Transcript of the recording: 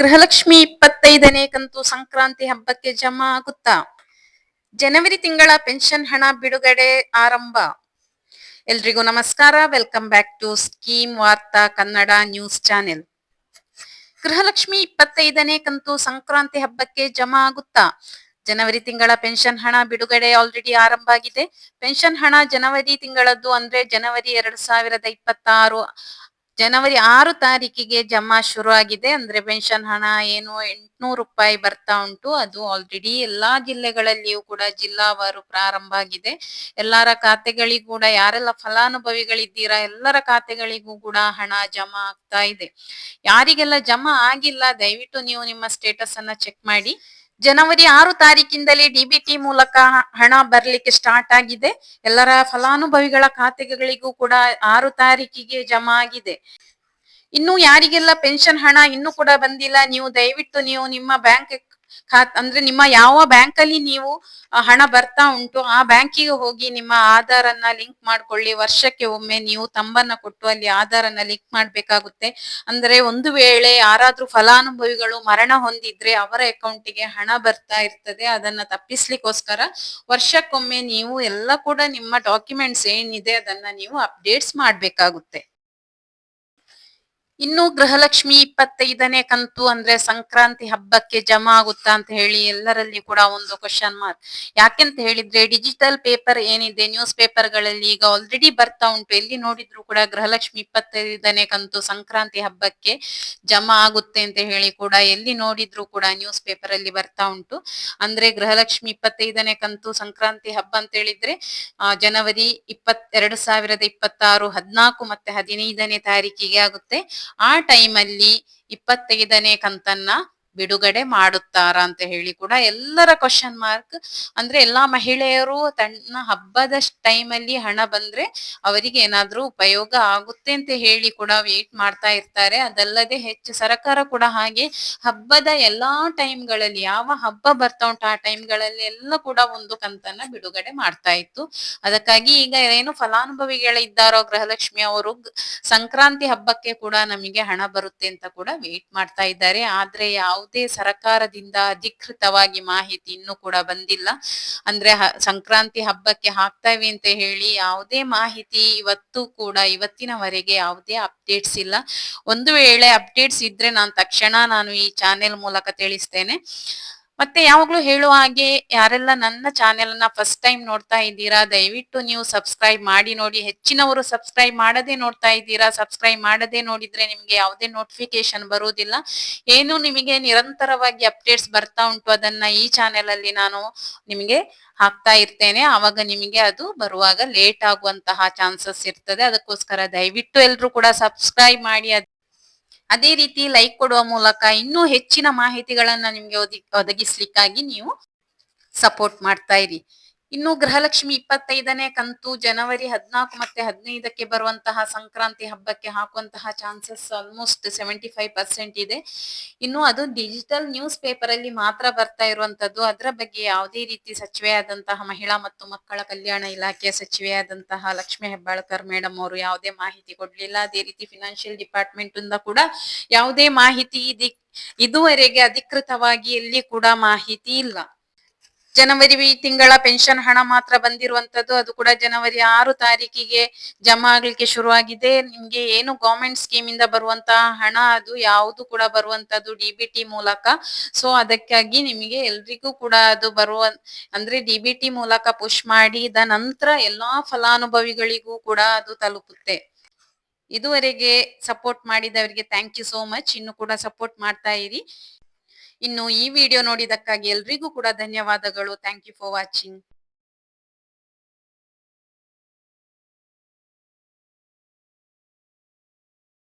ಗೃಹಲಕ್ಷ್ಮಿ ಇಪ್ಪತ್ತೈದನೇ ಕಂತು ಸಂಕ್ರಾಂತಿ ಹಬ್ಬಕ್ಕೆ ಜಮಾ ಆಗುತ್ತಾ? ಜನವರಿ ತಿಂಗಳ ಪೆನ್ಷನ್ ಹಣ ಬಿಡುಗಡೆ ಆರಂಭ. ಎಲ್ರಿಗೂ ನಮಸ್ಕಾರ. ವೆಲ್ಕಮ್ ಬ್ಯಾಕ್ ಟು ಸ್ಕೀಮ್ ವಾರ್ತಾ ಕನ್ನಡ ನ್ಯೂಸ್ ಚಾನೆಲ್. ಗೃಹಲಕ್ಷ್ಮಿ ಇಪ್ಪತ್ತೈದನೇ ಕಂತು ಸಂಕ್ರಾಂತಿ ಹಬ್ಬಕ್ಕೆ ಜಮಾ ಆಗುತ್ತಾ? ಜನವರಿ ತಿಂಗಳ ಪೆನ್ಷನ್ ಹಣ ಬಿಡುಗಡೆ ಆಲ್ರೆಡಿ ಆರಂಭ ಆಗಿದೆ. ಪೆನ್ಷನ್ ಹಣ ಜನವರಿ ತಿಂಗಳದ್ದು ಅಂದ್ರೆ ಜನವರಿ ಎರಡ್ ಸಾವಿರದ ಇಪ್ಪತ್ತಾರು ಜನವರಿ ಆರು ತಾರೀಕಿಗೆ ಜಮಾ ಶುರು ಆಗಿದೆ ಅಂದ್ರೆ ಪೆನ್ಷನ್ ಹಣ ಏನು ಎಂಟ್ನೂರು ರೂಪಾಯಿ ಬರ್ತಾ ಉಂಟು. ಅದು ಆಲ್ರೆಡಿ ಎಲ್ಲಾ ಜಿಲ್ಲೆಗಳಲ್ಲಿಯೂ ಕೂಡ ಜಿಲ್ಲಾವಾರು ಪ್ರಾರಂಭ ಆಗಿದೆ. ಎಲ್ಲರ ಖಾತೆಗಳಿಗೂ ಕೂಡ ಯಾರೆಲ್ಲ ಫಲಾನುಭವಿಗಳಿದ್ದೀರಾ, ಎಲ್ಲರ ಖಾತೆಗಳಿಗೂ ಕೂಡ ಹಣ ಜಮಾ ಆಗ್ತಾ ಇದೆ. ಯಾರಿಗೆಲ್ಲ ಜಮಾ ಆಗಿಲ್ಲ, ದಯವಿಟ್ಟು ನೀವು ನಿಮ್ಮ ಸ್ಟೇಟಸ್ ಅನ್ನ ಚೆಕ್ ಮಾಡಿ. ಜನವರಿ ಆರು ತಾರೀಕಿಂದಲೇ ಡಿಬಿಟಿ ಮೂಲಕ ಹಣ ಬರಲಿಕ್ಕೆ ಸ್ಟಾರ್ಟ್ ಆಗಿದೆ. ಎಲ್ಲರ ಫಲಾನುಭವಿಗಳ ಖಾತೆಗಳಿಗೂ ಕೂಡ ಆರು ತಾರೀಕಿಗೆ ಜಮಾ ಆಗಿದೆ. ಇನ್ನು ಯಾರಿಗೆಲ್ಲ ಪೆನ್ಷನ್ ಹಣ ಇನ್ನು ಕೂಡ ಬಂದಿಲ್ಲ, ನೀವು ದಯವಿಟ್ಟು ನೀವು ನಿಮ್ಮ ಬ್ಯಾಂಕ್ ಖಾತ್ ಅಂದ್ರೆ ನಿಮ್ಮ ಯಾವ ಬ್ಯಾಂಕ್ ಅಲ್ಲಿ ನೀವು ಹಣ ಬರ್ತಾ ಉಂಟು, ಆ ಬ್ಯಾಂಕಿಗೆ ಹೋಗಿ ನಿಮ್ಮ ಆಧಾರ್ ಅನ್ನ ಲಿಂಕ್ ಮಾಡ್ಕೊಳ್ಳಿ. ವರ್ಷಕ್ಕೆ ಒಮ್ಮೆ ನೀವು ತಂಬನ್ನ ಕೊಟ್ಟು ಅಲ್ಲಿ ಆಧಾರ್ ಅನ್ನ ಲಿಂಕ್ ಮಾಡ್ಬೇಕಾಗುತ್ತೆ. ಅಂದ್ರೆ ಒಂದು ವೇಳೆ ಯಾರಾದ್ರೂ ಫಲಾನುಭವಿಗಳು ಮರಣ ಹೊಂದಿದ್ರೆ ಅವರ ಅಕೌಂಟಿಗೆ ಹಣ ಬರ್ತಾ ಇರ್ತದೆ. ಅದನ್ನ ತಪ್ಪಿಸ್ಲಿಕ್ಕೋಸ್ಕರ ವರ್ಷಕ್ಕೊಮ್ಮೆ ನೀವು ಎಲ್ಲ ಕೂಡ ನಿಮ್ಮ ಡಾಕ್ಯುಮೆಂಟ್ಸ್ ಏನಿದೆ ಅದನ್ನ ನೀವು ಅಪ್ಡೇಟ್ಸ್ ಮಾಡ್ಬೇಕಾಗುತ್ತೆ. ಇನ್ನು ಗೃಹಲಕ್ಷ್ಮಿ ಇಪ್ಪತ್ತೈದನೇ ಕಂತು ಅಂದ್ರೆ ಸಂಕ್ರಾಂತಿ ಹಬ್ಬಕ್ಕೆ ಜಮಾ ಆಗುತ್ತಾ ಅಂತ ಹೇಳಿ ಎಲ್ಲರಲ್ಲಿ ಕೂಡ ಒಂದು ಕ್ವಶನ್ ಮಾರ್ಕ್ ಯಾಕೆಂತ ಹೇಳಿದ್ರೆ ಡಿಜಿಟಲ್ ಪೇಪರ್ ಏನಿದೆ ನ್ಯೂಸ್ ಪೇಪರ್ಗಳಲ್ಲಿ ಈಗ ಆಲ್ರೆಡಿ ಬರ್ತಾ ಉಂಟು. ಎಲ್ಲಿ ನೋಡಿದ್ರು ಕೂಡ ಗೃಹಲಕ್ಷ್ಮಿ ಇಪ್ಪತ್ತೈದನೇ ಕಂತು ಸಂಕ್ರಾಂತಿ ಹಬ್ಬಕ್ಕೆ ಜಮಾ ಆಗುತ್ತೆ ಅಂತ ಹೇಳಿ ಕೂಡ ಎಲ್ಲಿ ನೋಡಿದ್ರು ಕೂಡ ನ್ಯೂಸ್ ಪೇಪರ್ ಅಲ್ಲಿ ಬರ್ತಾ ಉಂಟು. ಅಂದ್ರೆ ಗೃಹಲಕ್ಷ್ಮಿ ಇಪ್ಪತ್ತೈದನೇ ಕಂತು ಸಂಕ್ರಾಂತಿ ಹಬ್ಬ ಅಂತ ಹೇಳಿದ್ರೆ ಜನವರಿ ಇಪ್ಪತ್ ಎರಡು ಸಾವಿರದ ಇಪ್ಪತ್ತಾರು ಹದ್ನಾಲ್ಕು ಮತ್ತೆ ಹದಿನೈದನೇ ತಾರೀಕಿಗೆ ಆಗುತ್ತೆ. ಆ ಟೈಮಲ್ಲಿ ಇಪ್ಪತ್ತೈದನೇ ಕಂತನ್ನ ಬಿಡುಗಡೆ ಮಾಡುತ್ತಾರಾ ಅಂತ ಹೇಳಿ ಕೂಡ ಎಲ್ಲರ ಕ್ವಶನ್ ಮಾರ್ಕ್ ಅಂದ್ರೆ ಎಲ್ಲಾ ಮಹಿಳೆಯರು ತನ್ನ ಹಬ್ಬದ ಟೈಮಲ್ಲಿ ಹಣ ಬಂದ್ರೆ ಅವರಿಗೆ ಏನಾದ್ರೂ ಉಪಯೋಗ ಆಗುತ್ತೆ ಅಂತ ಹೇಳಿ ಕೂಡ ವೇಟ್ ಮಾಡ್ತಾ ಇರ್ತಾರೆ. ಅದಲ್ಲದೆ ಹೆಚ್ಚು ಸರಕಾರ ಕೂಡ ಹಾಗೆ ಹಬ್ಬದ ಎಲ್ಲಾ ಟೈಮ್ಗಳಲ್ಲಿ ಯಾವ ಹಬ್ಬ ಬರ್ತಾ ಉಂಟು ಆ ಟೈಮ್ಗಳಲ್ಲಿ ಎಲ್ಲ ಕೂಡ ಒಂದು ಕಂತನ್ನ ಬಿಡುಗಡೆ ಮಾಡ್ತಾ ಇತ್ತು. ಅದಕ್ಕಾಗಿ ಈಗ ಏನು ಫಲಾನುಭವಿಗಳ ಇದ್ದಾರೋ ಗೃಹಲಕ್ಷ್ಮಿ ಅವರು ಸಂಕ್ರಾಂತಿ ಹಬ್ಬಕ್ಕೆ ಕೂಡ ನಮಗೆ ಹಣ ಬರುತ್ತೆ ಅಂತ ಕೂಡ ವೇಟ್ ಮಾಡ್ತಾ ಇದ್ದಾರೆ. ಆದ್ರೆ ಯಾವುದೇ ಸರಕಾರದಿಂದ ಅಧಿಕೃತವಾಗಿ ಮಾಹಿತಿ ಇನ್ನೂ ಕೂಡ ಬಂದಿಲ್ಲ. ಅಂದ್ರೆ ಸಂಕ್ರಾಂತಿ ಹಬ್ಬಕ್ಕೆ ಹಾಕ್ತಾವೆ ಅಂತ ಹೇಳಿ ಯಾವುದೇ ಮಾಹಿತಿ ಇವತ್ತು ಕೂಡ ಇವತ್ತಿನವರೆಗೆ ಯಾವುದೇ ಅಪ್ಡೇಟ್ಸ್ ಇಲ್ಲ. ಒಂದು ವೇಳೆ ಅಪ್ಡೇಟ್ಸ್ ಇದ್ರೆ ನಾನು ತಕ್ಷಣ ನಾನು ಈ ಚಾನೆಲ್ ಮೂಲಕ ತಿಳಿಸ್ತೇನೆ. ಮತ್ತೆ ಯಾವಾಗ್ಲೂ ಹೇಳುವ ಹಾಗೆ ಯಾರೆಲ್ಲ ನನ್ನ ಚಾನೆಲ್ ಅನ್ನ ಫಸ್ಟ್ ಟೈಮ್ ನೋಡ್ತಾ ಇದ್ದೀರಾ, ದಯವಿಟ್ಟು ನೀವು ಸಬ್ಸ್ಕ್ರೈಬ್ ಮಾಡಿ ನೋಡಿ. ಹೆಚ್ಚಿನವರು ಸಬ್ಸ್ಕ್ರೈಬ್ ಮಾಡದೆ ನೋಡ್ತಾ ಇದ್ದೀರಾ ಸಬ್ಸ್ಕ್ರೈಬ್ ಮಾಡದೆ ನೋಡಿದ್ರೆ ನಿಮ್ಗೆ ಯಾವುದೇ ನೋಟಿಫಿಕೇಶನ್ ಬರುವುದಿಲ್ಲ. ಏನು ನಿಮಗೆ ನಿರಂತರವಾಗಿ ಅಪ್ಡೇಟ್ಸ್ ಬರ್ತಾ ಉಂಟು. ಅದನ್ನ ಈ ಚಾನೆಲ್ ಅಲ್ಲಿ ನಾನು ನಿಮಗೆ ಹಾಕ್ತಾ ಇರ್ತೇನೆ. ಆವಾಗ ನಿಮಗೆ ಅದು ಬರುವಾಗ ಲೇಟ್ ಆಗುವಂತಹ ಚಾನ್ಸಸ್ ಇರ್ತದೆ. ಅದಕ್ಕೋಸ್ಕರ ದಯವಿಟ್ಟು ಎಲ್ರು ಕೂಡ ಸಬ್ಸ್ಕ್ರೈಬ್ ಮಾಡಿ. ಅದ್- ರೀತಿ ಲೈಕ್ ಕೊಡುವ ಮೂಲಕ ಇನ್ನೂ ಹೆಚ್ಚಿನ ಮಾಹಿತಿಗಳನ್ನ ನಿಮ್ಗೆ ಒದಗಿ ಒದಗಿಸ್ಲಿಕ್ಕಾಗಿ ನೀವು ಸಪೋರ್ಟ್ ಮಾಡ್ತಾ ಇರಿ. ಇನ್ನು ಗೃಹಲಕ್ಷ್ಮಿ ಇಪ್ಪತ್ತೈದನೇ ಕಂತು ಜನವರಿ ಹದಿನಾಲ್ಕು ಮತ್ತೆ ಹದಿನೈದಕ್ಕೆ ಬರುವಂತಹ ಸಂಕ್ರಾಂತಿ ಹಬ್ಬಕ್ಕೆ ಹಾಕುವಂತಹ chances almost seventy five percent ಇದೆ. ಇನ್ನು ಅದು ಡಿಜಿಟಲ್ ನ್ಯೂಸ್ ಪೇಪರ್ ಅಲ್ಲಿ ಮಾತ್ರ ಬರ್ತಾ ಇರುವಂತದ್ದು ಅದರ ಬಗ್ಗೆ ಯಾವುದೇ ರೀತಿ ಸಚಿವೆಯಾದಂತಹ ಮಹಿಳಾ ಮತ್ತು ಮಕ್ಕಳ ಕಲ್ಯಾಣ ಇಲಾಖೆಯ ಸಚಿವೆಯಾದಂತಹ ಲಕ್ಷ್ಮಿ ಹೆಬ್ಬಾಳ್ಕರ್ ಮೇಡಮ್ ಅವರು ಯಾವುದೇ ಮಾಹಿತಿ ಕೊಡ್ಲಿಲ್ಲ. ಅದೇ ರೀತಿ ಫಿನಾನ್ಷಿಯಲ್ ಡಿಪಾರ್ಟ್ಮೆಂಟ್ ಇಂದ ಕೂಡ ಯಾವುದೇ ಮಾಹಿತಿ ಇದಿ- ಇದುವರೆಗೆ ಅಧಿಕೃತವಾಗಿ ಎಲ್ಲಿ ಕೂಡ ಮಾಹಿತಿ ಇಲ್ಲ. ಜನವರಿ ತಿಂಗಳ ಪೆನ್ಷನ್ ಹಣ ಮಾತ್ರ ಬಂದಿರುವಂತದ್ದು, ಅದು ಕೂಡ ಜನವರಿ ಆರು ತಾರೀಕಿಗೆ ಜಮಾ ಆಗ್ಲಿಕ್ಕೆ ಶುರುವಾಗಿದೆ. ನಿಮ್ಗೆ ಏನು ಗವರ್ಮೆಂಟ್ ಸ್ಕೀಮ್ ಇಂದ ಬರುವಂತಹ ಹಣ, ಅದು ಯಾವುದು ಕೂಡ ಬರುವಂತದ್ದು ಡಿಬಿಟಿ ಮೂಲಕ. ಸೊ ಅದಕ್ಕಾಗಿ ನಿಮಗೆ ಎಲ್ರಿಗೂ ಕೂಡ ಅದು ಬರುವ, ಅಂದ್ರೆ ಡಿಬಿಟಿ ಮೂಲಕ ಪುಷ್ ಮಾಡಿದ ನಂತರ ಎಲ್ಲಾ ಫಲಾನುಭವಿಗಳಿಗೂ ಕೂಡ ಅದು ತಲುಪುತ್ತೆ. ಇದುವರೆಗೆ ಸಪೋರ್ಟ್ ಮಾಡಿದವರಿಗೆ ಥ್ಯಾಂಕ್ ಯು ಸೋ ಮಚ್ ಇನ್ನು ಕೂಡ ಸಪೋರ್ಟ್ ಮಾಡ್ತಾ ಇರಿ. ಇನ್ನು ಈ ವಿಡಿಯೋ ನೋಡಿದಕ್ಕಾಗಿ ಎಲ್ರಿಗೂ ಕೂಡ ಧನ್ಯವಾದಗಳು. Thank you for watching